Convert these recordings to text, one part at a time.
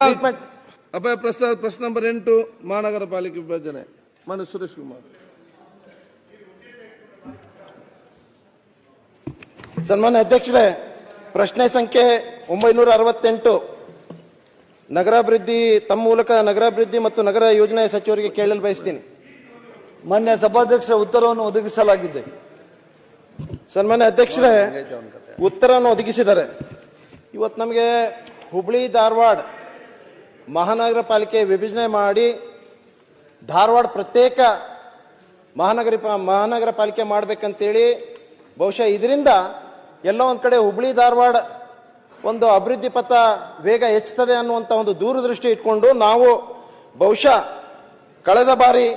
ಅಭಯ ಪ್ರಸ್ತಾವ ಪ್ರಶ್ನೆ ನಂಬರ್ ಎಂಟು ಮಹಾನಗರ ಪಾಲಿಕೆ ವಿಭಜನೆ. ಮಾನ್ಯ ಸುರೇಶ್ ಕುಮಾರ್. ಸನ್ಮಾನ್ಯ ಅಧ್ಯಕ್ಷರೇ ಪ್ರಶ್ನೆ ಸಂಖ್ಯೆ ಒಂಬೈನೂರ ಅರವತ್ತೆಂಟು. ನಗರಾಭಿವೃದ್ಧಿ ತಮ್ಮ ಮೂಲಕ ನಗರಾಭಿವೃದ್ಧಿ ಮತ್ತು ನಗರ ಯೋಜನೆ ಸಚಿವರಿಗೆ ಕೇಳಲು ಬಯಸ್ತೀನಿ. ಮಾನ್ಯ ಸಭಾಧ್ಯಕ್ಷರ ಉತ್ತರವನ್ನು ಒದಗಿಸಲಾಗಿದೆ. ಸನ್ಮಾನ್ಯ ಅಧ್ಯಕ್ಷರೇ ಉತ್ತರವನ್ನು ಒದಗಿಸಿದ್ದಾರೆ ಇವತ್ತು ನಮಗೆ ಹುಬ್ಳಿ ಧಾರವಾಡ ಮಹಾನಗರ ಪಾಲಿಕೆ ವಿಭಜನೆ ಮಾಡಿ ಧಾರವಾಡ ಪ್ರತ್ಯೇಕ ಮಹಾನಗರ ಮಹಾನಗರ ಪಾಲಿಕೆ ಮಾಡ್ಬೇಕಂತೇಳಿ ಬಹುಶಃ ಇದರಿಂದ ಎಲ್ಲೋ ಒಂದು ಕಡೆ ಹುಬ್ಳಿ ಧಾರವಾಡ ಒಂದು ಅಭಿವೃದ್ಧಿ ಪಥ ವೇಗ ಹೆಚ್ಚುತ್ತದೆ ಅನ್ನುವಂಥ ಒಂದು ದೂರದೃಷ್ಟಿ ಇಟ್ಕೊಂಡು ನಾವು ಬಹುಶಃ ಕಳೆದ ಬಾರಿ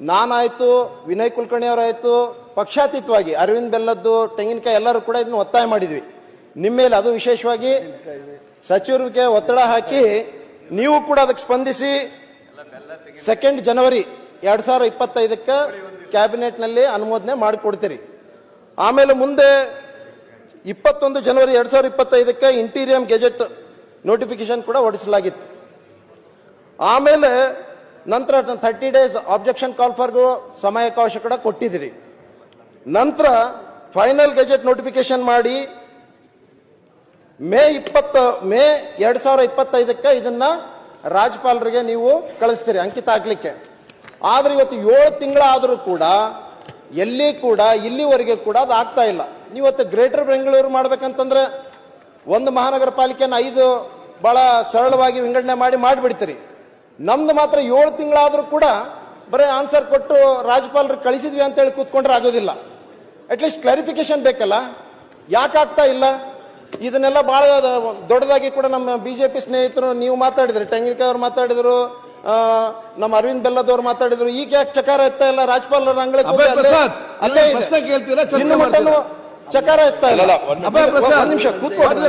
ನಾನಾಯಿತು ವಿನಯ್ ಕುಲಕರ್ಣಿ ಅವರಾಯ್ತು ಪಕ್ಷಾತೀತವಾಗಿ ಅರವಿಂದ್ ಬೆಲ್ಲದ್ದು ತೆಂಗಿನಕಾಯಿ ಎಲ್ಲರೂ ಕೂಡ ಇದನ್ನು ಒತ್ತಾಯ ಮಾಡಿದ್ವಿ. ನಿಮ್ಮ ಮೇಲೆ ಅದು ವಿಶೇಷವಾಗಿ ಸಚಿವರಿಗೆ ಒತ್ತಡ ಹಾಕಿ ನೀವು ಕೂಡ ಅದಕ್ಕೆ ಸ್ಪಂದಿಸಿ. ಸೆಕೆಂಡ್ ಜನವರಿ ಎರಡ್ ಸಾವಿರದ ಇಪ್ಪತ್ತೈದಕ್ಕೆ ಕ್ಯಾಬಿನೆಟ್ನಲ್ಲಿ ಅನುಮೋದನೆ ಮಾಡಿಕೊಡ್ತೀರಿ. ಆಮೇಲೆ ಮುಂದೆ ಇಪ್ಪತ್ತೊಂದು ಜನವರಿ ಎರಡ್ ಸಾವಿರದ ಇಪ್ಪತ್ತೈದಕ್ಕೆ ಇಂಟೀರಿಯಂ ಗೆಜೆಟ್ ನೋಟಿಫಿಕೇಶನ್ ಕೂಡ ಹೊರಡಿಸಲಾಗಿತ್ತು. ಆಮೇಲೆ ನಂತರ ಥರ್ಟಿ ಡೇಸ್ ಆಬ್ಜೆಕ್ಷನ್ ಕಾಲ್ ಫಾರ್ಗೂ ಸಮಯಾವಕಾಶ ಕೂಡ ಕೊಟ್ಟಿದ್ದೀರಿ. ನಂತರ ಫೈನಲ್ ಗೆಜೆಟ್ ನೋಟಿಫಿಕೇಶನ್ ಮಾಡಿ ಮೇ ಇಪ್ಪತ್ತ, ಮೇ ಎರಡ್ ಸಾವಿರ ಇಪ್ಪತ್ತೈದಕ್ಕೆ ಇದನ್ನ ರಾಜ್ಯಪಾಲರಿಗೆ ನೀವು ಕಳಿಸ್ತೀರಿ, ಅಂಕಿತ ಹಾಕ್ಲಿಕ್ಕೆ. ಆದ್ರೆ ಇವತ್ತು ಏಳು ತಿಂಗಳಾದರೂ ಕೂಡ, ಎಲ್ಲಿ ಕೂಡ, ಇಲ್ಲಿವರೆಗೆ ಕೂಡ ಅದು ಆಗ್ತಾ ಇಲ್ಲ. ನೀವತ್ತು ಗ್ರೇಟರ್ ಬೆಂಗಳೂರು ಮಾಡ್ಬೇಕಂತಂದ್ರೆ ಒಂದು ಮಹಾನಗರ ಪಾಲಿಕೆಯನ್ನು ಐದು ಬಹಳ ಸರಳವಾಗಿ ವಿಂಗಡಣೆ ಮಾಡಿ ಮಾಡಿಬಿಡ್ತೀರಿ. ನಮ್ದು ಮಾತ್ರ ಏಳು ತಿಂಗಳಾದರೂ ಕೂಡ ಬರೀ ಆನ್ಸರ್ ಕೊಟ್ಟು ರಾಜ್ಯಪಾಲರು ಕಳಿಸಿದ್ವಿ ಅಂತ ಹೇಳಿ ಕೂತ್ಕೊಂಡ್ರೆ ಆಗೋದಿಲ್ಲ. ಅಟ್ಲೀಸ್ಟ್ ಕ್ಲಾರಿಫಿಕೇಶನ್ ಬೇಕಲ್ಲ? ಯಾಕಾಗ್ತಾ ಇಲ್ಲ? ಇದನ್ನೆಲ್ಲ ಬಹಳ ದೊಡ್ಡದಾಗಿ ಕೂಡ ನಮ್ಮ ಬಿಜೆಪಿ ಸ್ನೇಹಿತರು ನೀವು ಮಾತಾಡಿದ್ರಿ ಟೆಂಗಿನಕಾಯಿ ಅವ್ರು ಮಾತಾಡಿದ್ರು ಆ, ನಮ್ಮ ಅರವಿಂದ್ ಬೆಲ್ಲದವ್ರು ಮಾತಾಡಿದ್ರು ಈಗ ಯಾಕೆ ಚಕಾರ ಎತ್ತಾ ಇಲ್ಲ? ರಾಜ್ಪಾಲ್ ಅಂಗಳಕ್ಕೆ ಹೋಗಿ ಅಲ್ಲೇ- ಪ್ರಸಾದ್, ಅಲ್ಲೇ ಪ್ರಶ್ನೆ ಕೇಳ್ತೀರಾ, ಚರ್ಚೆ ಇನ್ನು ಮಟ್ಟನೂ ಚಕಾರ ಎತ್ತಾ ಇಲ್ಲ. ನಿಮಿಷ ಕೂತ್ಕೊಂಡು.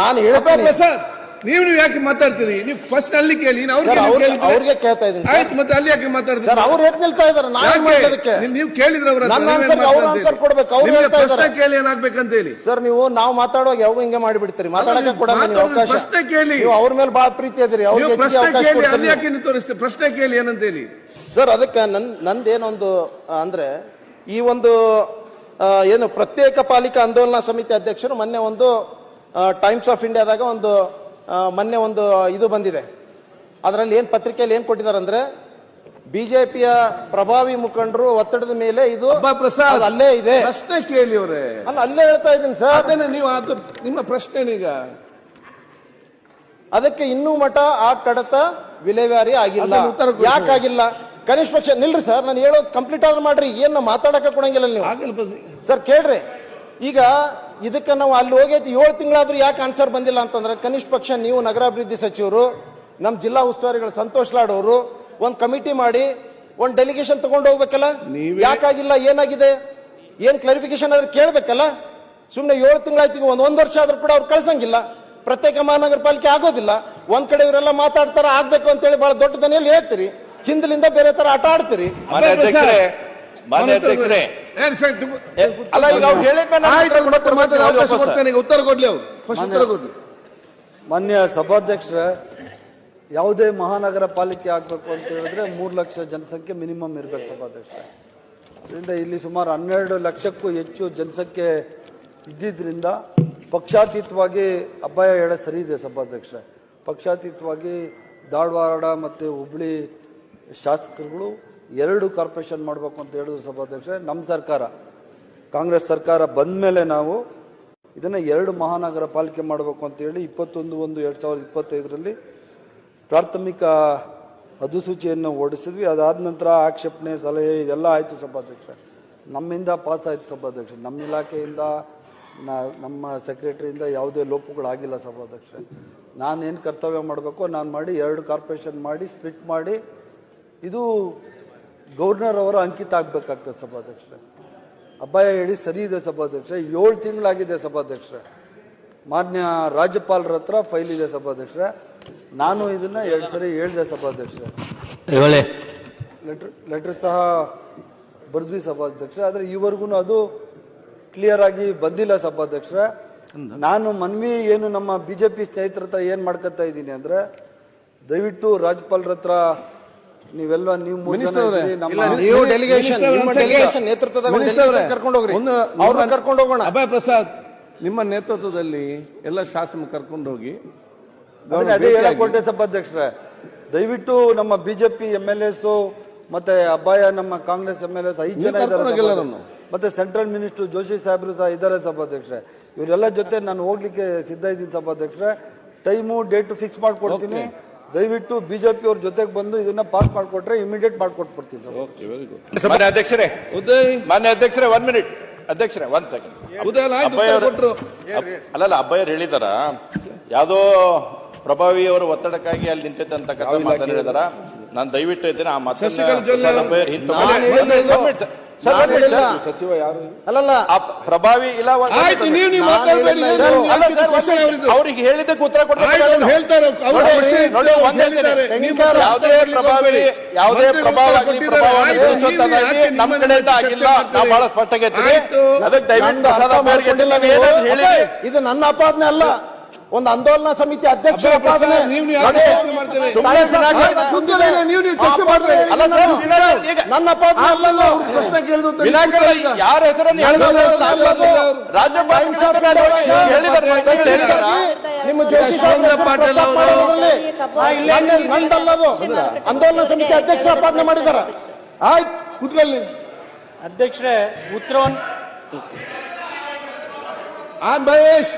ನಾನು. ಪ್ರಸಾದ್ ನೀವು ನೀವು ಯಾಕೆ ಮಾತಾಡ್ತೀರಿ? ನೀವು ಫಸ್ಟ್ ಅಲ್ಲಿ ಕೇಳಿ ಇನ್ನು ಅವ್ರಿಗೆ ಅವ್ರಿಗೆ ಕೇಳ್ತಾ ಇದ್ದೀನಿ ಆಯ್ತು ಮತ್ತೆ ಅಲ್ಲಿ ಯಾಕೆ ಮಾತಾಡ್ತೀರಿ ಸರ್ ಅವ್ರು ಹೇಗೆ ನಿಲ್ತಾ ಇದಾರೆ ನಾನು? ಮಾಡೋದಕ್ಕೆ? ನೀವು- ಕೇಳಿದ್ರೆ ಅವ್ರ ನನ್ನ ಗೆ ಅವ್ರ answer ಕೊಡ್ಬೇಕು, ಅವ್ರು ಹೇಳ್ತಾ ಪ್ರಶ್ನೆ ಇದ್ದಾರೆ. ಕೇಳಿ ಏನಾಗ್ಬೇಕಂತ ಹೇಳಿ. ಸರ್ ನೀವು ನಾವು ಮಾತಾಡುವಾಗ ಯಾವಾಗ ಹಿಂಗೆ ಮಾಡಿಬಿಡ್ತೀರಿ ಮಾತಾಡಕ್ಕೆ ಕೂಡ ನೀವು ಅವಕಾಶ. ಪ್ರಶ್ನೆ ಕೇಳಿ. ನೀವು ಅವ್ರ ಮೇಲೆ ಬಹಳ ಪ್ರೀತಿ ಇದ್ದೀರಿ ಅವ್ರಿಗೆ ಪ್ರಶ್ನೆ ಕೇಳಿ ಅಲ್ಲಿ ಯಾಕೆ ನೀವು ತೋರಿಸ್ತೀರಿ? ಪ್ರಶ್ನೆ ಕೇಳಿ ಏನಂತ ಹೇಳಿ. ಸರ್ ಅದಕ್ಕೆ ನನ್ ನಂದೇನೊಂದು ಅಂದ್ರೆ ಈ ಒಂದು ಏನು ಪ್ರತ್ಯೇಕ ಪಾಲಿಕಾ ಆಂದೋಲನ ಸಮಿತಿ ಅಧ್ಯಕ್ಷರು ಮೊನ್ನೆ ಒಂದು ಟೈಮ್ಸ್ ಆಫ್ ಇಂಡಿಯಾದಾಗ ಒಂದು ಮೊನ್ನೆ ಒಂದು ಇದು ಬಂದಿದೆ. ಅದರಲ್ಲಿ ಏನ್ ಪತ್ರಿಕೆಯಲ್ಲಿ ಏನ್ ಕೊಟ್ಟಿದ್ದಾರೆ ಅಂದ್ರೆ ಬಿಜೆಪಿಯ ಪ್ರಭಾವಿ ಮುಖಂಡರು ಒತ್ತಡದ ಮೇಲೆ ಇದು ಪ್ರಸಾದ್ ಅಲ್ಲೇ ಇದೆ. ಪ್ರಶ್ನೆ ಕೇಳಿ ಅವರೇ. ಅಲ್ಲ ಅಲ್ಲೇ ಹೇಳ್ತಾ ಇದ್ದೀನಿ ಸರ್. ಅದನ್ನ ನೀವು ಅದು ನಿಮ್ಮ ಪ್ರಶ್ನೆ ಈಗ ಅದಕ್ಕೆ ಇನ್ನೂ ಮಠ ಆ ಕಡತ ವಿಲೇವಾರಿ ಆಗಿಲ್ಲ. ಅದನ್ನ ಉತ್ತರ ಕೊಡಿ. ಯಾಕಾಗಿಲ್ಲ? ಕನಿಷ್ಠ ಪಕ್ಷ ನಿಲ್ರಿ ಸರ್ ನಾನು ಹೇಳೋದು ಕಂಪ್ಲೀಟ್ ಆದ್ರೂ ಮಾಡ್ರಿ. ಏನ್ ಮಾತಾಡಕ ಕೊಡಂಗಿಲ್ಲ ನೀವು. ಆಗಲ್ಲ ಸರ್ ಕೇಳ್ರಿ. ಈಗ ಇದಕ್ಕೆ ನಾವು ಅಲ್ಲಿ ಹೋಗಿ ಏಳು ತಿಂಗಳಾದ್ರೂ ಯಾಕೆ ಆನ್ಸರ್ ಬಂದಿಲ್ಲ ಅಂತಂದ್ರೆ ಕನಿಷ್ಠ ಪಕ್ಷ ನೀವು ನಗರಾಭಿವೃದ್ಧಿ ಸಚಿವರು ನಮ್ಮ ಜಿಲ್ಲಾ ಉಸ್ತುವಾರಿಗಳು ಸಂತೋಷ್ ಲಾಡ್ ಅವರು ಒಂದು ಕಮಿಟಿ ಮಾಡಿ ಒಂದು ಡೆಲಿಗೇಷನ್ ತಗೊಂಡು ಹೋಗ್ಬೇಕಲ್ಲ? ನೀವೇ- ಯಾಕಾಗಿಲ್ಲ? ಏನಾಗಿದೆ? ಏನ್ ಕ್ಲಾರಿಫಿಕೇಶನ್ ಆದ್ರೆ ಕೇಳಬೇಕಲ್ಲ? ಸುಮ್ಮನೆ ಏಳು ತಿಂಗಳಾಯ್ತು ಒಂದ್ ಒಂದ್ ವರ್ಷ ಆದ್ರೂ ಕೂಡ ಅವ್ರು ಕಳ್ಸಂಗಿಲ್ಲ. ಪ್ರತ್ಯೇಕ ಮಹಾನಗರ ಪಾಲಿಕೆ ಆಗೋದಿಲ್ಲ. ಒಂದ್ ಕಡೆ ಇವರೆಲ್ಲ ಮಾತಾಡ್ತಾರ ಆಗ್ಬೇಕು ಅಂತೇಳಿ ಬಹಳ ದೊಡ್ಡ ದನಿಯಲ್ಲಿ ಹೇಳ್ತೀರಿ. ಹಿಂದಲಿಂದ ಬೇರೆ ತರ ಆಟ ಆಡ್ತೀರಿ. ಅಲ್ಲ ಈಗ ಅವ್ರು ಹೇಳಿದ್ಮೇಲೆ ಉತ್ತರ ಕೊಡ್ಲಿ ಅವ್ರು. ಉತ್ತರ ಕೊಡ್ಲಿ. ಮಾನ್ಯ ಸಭಾಧ್ಯಕ್ಷರ ಯಾವುದೇ ಮಹಾನಗರ ಪಾಲಿಕೆ ಆಗಬೇಕು ಅಂತ ಹೇಳಿದ್ರೆ ಮೂರು ಲಕ್ಷ ಜನಸಂಖ್ಯೆ ಮಿನಿಮಮ್ ಇರಬೇಕು ಸಭಾಧ್ಯಕ್ಷ ಅದರಿಂದ ಇಲ್ಲಿ ಸುಮಾರು ಹನ್ನೆರಡು ಲಕ್ಷಕ್ಕೂ ಹೆಚ್ಚು ಜನಸಂಖ್ಯೆ ಇದ್ದಿದ್ರಿಂದ ಪಕ್ಷಾತೀತವಾಗಿ ಅಬ್ಬಾಯ ಹೇಳ ಸರಿ ಇದೆ ಸಭಾಧ್ಯಕ್ಷ ಪಕ್ಷಾತೀತವಾಗಿ ಧಾರವಾಡ ಮತ್ತು ಹುಬ್ಳಿ ಶಾಸಕರುಗಳು ಎರಡು ಕಾರ್ಪೊರೇಷನ್ ಮಾಡಬೇಕು ಅಂತ ಹೇಳಿದ್ರು ಸಭಾಧ್ಯಕ್ಷ ನಮ್ಮ ಸರ್ಕಾರ. ಕಾಂಗ್ರೆಸ್ ಸರ್ಕಾರ ಬಂದ ಮೇಲೆ ನಾವು ಇದನ್ನು ಎರಡು ಮಹಾನಗರ ಪಾಲಿಕೆ ಮಾಡಬೇಕು ಅಂತೇಳಿ ಇಪ್ಪತ್ತೊಂದು ಒಂದು ಎರಡು ಸಾವಿರದ ಇಪ್ಪತ್ತೈದರಲ್ಲಿ ಪ್ರಾಥಮಿಕ ಅಧಿಸೂಚಿಯನ್ನು ಓಡಿಸಿದ್ವಿ ಅದಾದ ನಂತರ ಆಕ್ಷೇಪಣೆ, ಸಲಹೆ ಇದೆಲ್ಲ ಆಯಿತು ಸಭಾಧ್ಯಕ್ಷ ನಮ್ಮಿಂದ ಪಾಸ್ ಆಯಿತು ಸಭಾಧ್ಯಕ್ಷ ನಮ್ಮ ಇಲಾಖೆಯಿಂದ ನಮ್ಮ ಸೆಕ್ರೆಟರಿಯಿಂದ ಯಾವುದೇ ಲೋಪಗಳಾಗಿಲ್ಲ ಸಭಾಧ್ಯಕ್ಷ ನಾನೇನು ಕರ್ತವ್ಯ ಮಾಡಬೇಕು ನಾನು ಮಾಡಿ ಎರಡು ಕಾರ್ಪೊರೇಷನ್ ಮಾಡಿ, ಸ್ಪ್ಲಿಟ್ ಮಾಡಿ, ಇದು ಗವರ್ನರ್ ಅವರ ಅಂಕಿತ ಆಗ್ಬೇಕಾಗ್ತದೆ ಸಭಾಧ್ಯಕ್ಷರೇ. ಅಬ್ಬಾಯ ಹೇಳಿ ಸರಿ ಇದೆ ಸಭಾಧ್ಯಕ್ಷ ಏಳು ತಿಂಗಳಾಗಿದೆ ಸಭಾಧ್ಯಕ್ಷ. ಮಾನ್ಯ ರಾಜ್ಯಪಾಲರ ಹತ್ರ ಫೈಲ್ ಇದೆ ಸಭಾಧ್ಯಕ್ಷ. ನಾನು ಇದನ್ನ ಎರಡು ಸರಿ ಹೇಳಿದೆ ಸಭಾಧ್ಯಕ್ಷ. ಲೆಟರ್ ಲೆಟರ್ ಸಹ ಬರೆದ್ವಿ ಸಭಾಧ್ಯಕ್ಷ ಆದರೆ ಈವರೆಗೂ ಅದು ಕ್ಲಿಯರ್ ಆಗಿ ಬಂದಿಲ್ಲ ಸಭಾಧ್ಯಕ್ಷ. ನಾನು ಮನ್ವಿ ಏನು ನಮ್ಮ ಬಿಜೆಪಿ ಸ್ನೇಹಿತರ ಹತ್ರ ಏನು ಮಾಡ್ಕೊತಾ ಇದ್ದೀನಿ ಅಂದ್ರೆ ದಯವಿಟ್ಟು ರಾಜ್ಯಪಾಲರ ಹತ್ರ ನೀವೆಲ್ಲ ನೀವು ನೀವು ಡೆಲಿಗೇಷನ್ ಡೆಲಿಗೇಷನ್ ನೇತೃತ್ವದ ಮಿನಿಸ್ಟರ್ ಕರ್ಕೊಂಡು ಹೋಗ್ರಿ. ಒಂದು ಅವ್ರನ್ನ ಕರ್ಕೊಂಡು ಹೋಗೋಣ. ಅಭಯ ಪ್ರಸಾದ್ ನಿಮ್ಮ ನೇತೃತ್ವದಲ್ಲಿ ಎಲ್ಲ ಶಾಸನ ಕರ್ಕೊಂಡು ಹೋಗಿ ಅದೇ ಹೇಳಕೊಟ್ಟೆ ಸಭಾಧ್ಯಕ್ಷರೇ. ದಯವಿಟ್ಟು ನಮ್ಮ ಬಿಜೆಪಿ ಎಂ ಎಲ್ ಎಸ್ ಮತ್ತೆ ಅಬ್ಬಾಯ ನಮ್ಮ ಕಾಂಗ್ರೆಸ್ ಎಂ ಎಲ್ ಎಸ್ ಐದು ಜನ ಇದ್ದಾರೆ ಮತ್ತೆ ಸೆಂಟ್ರಲ್ ಮಿನಿಸ್ಟರ್ ಜೋಶಿ ಸಾಹೇಬರು ಸಹ ಇದ್ದಾರೆ ಸಭಾಧ್ಯಕ್ಷರೇ. ಇವರೆಲ್ಲ ಜೊತೆ ನಾನು ಹೋಗ್ಲಿಕ್ಕೆ ಸಿದ್ಧ ಇದ್ದೀನಿ ಸಭಾಧ್ಯಕ್ಷರೇ. ಟೈಮು ಡೇಟ್ ಫಿಕ್ಸ್ ಮಾಡ್ಕೊಡ್ತೀನಿ. ದಯವಿಟ್ಟು ಬಿಜೆಪಿ ಅವ್ರ ಜೊತೆಗೆ ಬಂದು ಇದನ್ನ ಪಾಸ್ ಮಾಡಿಕೊಟ್ರೆ ಇಮಿಡಿಯೇಟ್ ಮಾಡ್ಕೊಟ್ಬಿಡ್ತೀನಿ ಸರ್. ಓಕೆ ವೆರಿ ಗುಡ್ ಮಾನ್ಯ ಅಧ್ಯಕ್ಷರೇ. ಉದಯ್. ಮಾನ್ಯ ಅಧ್ಯಕ್ಷರೇ ಒನ್ ಮಿನಿಟ್ ಅಧ್ಯಕ್ಷರೇ ಒನ್ ಸೆಕೆಂಡ್ ಅಲ್ಲಲ್ಲ ಅಬ್ಬಯ್ಯರು ಹೇಳಿದಾರ? ಯಾವುದೋ ಪ್ರಭಾವಿ ಅವರ ಒತ್ತಡಕ್ಕಾಗಿ ಅಲ್ಲಿ ನಿಂತಿದ್ದಂತ ಅಂತಕ್ಕಂಥ ಮಾತನ್ನ ಹೇಳಿದಾರ? ನಾನು ದಯವಿಟ್ಟು ಇದ್ದೇನೆ ಆ ಮಾತನ್ನು ಅಬ್ಬಯ್ಯರು ಸಚಿವ ಯಾರು ಅಲ್ಲಲ್ಲ. ಆ ಪ್ರಭಾವಿ ಇಲ್ಲ ಆಯ್ತು ನೀವು ನೀವು ಮಾತಾಡಬೇಡಿ. ಅವ್ರಿಗೆ ಹೇಳಿದ್ದಕ್ಕೆ ಉತ್ತರ ಕೊಡ್ತಾರೆ ಹೇಳ್ತಾರೆ ಅವ್ರ ಯಾವುದೇ ಪ್ರಭಾವಿ. ಯಾವುದೇ ಪ್ರಭಾವ ನಮ್ಮ ಕಡೆಯಿಂದ ಆಗಿಲ್ಲ? ನಾವು ಬಹಳ ಆಯ್ತು. ಅದಕ್ಕೆ ದಯವಿಟ್ಟು ಇದು ನನ್ನ ಅಪಾದನೆ ಅಲ್ಲ. ಒಂದು ಆಂದೋಲನ ಸಮಿತಿ ಅಧ್ಯಕ್ಷ ನನ್ನ ಪ್ರಶ್ನೆ ಕೇಳಿದ್ರು. ಯಾರ. ನಿಮ್ಮ ಜೋಶಿ ಆಂದೋಲನ ಸಮಿತಿ ಅಧ್ಯಕ್ಷ ಅಪಾದನೆ ಮಾಡಿದಾರ ಆಯ್ತು ಕೂತ್ಕೊಳ್ಳಿ ಅಧ್ಯಕ್ಷರೇ ಉತ್ತರವನ್ನು ಆ ಮಹೇಶ್.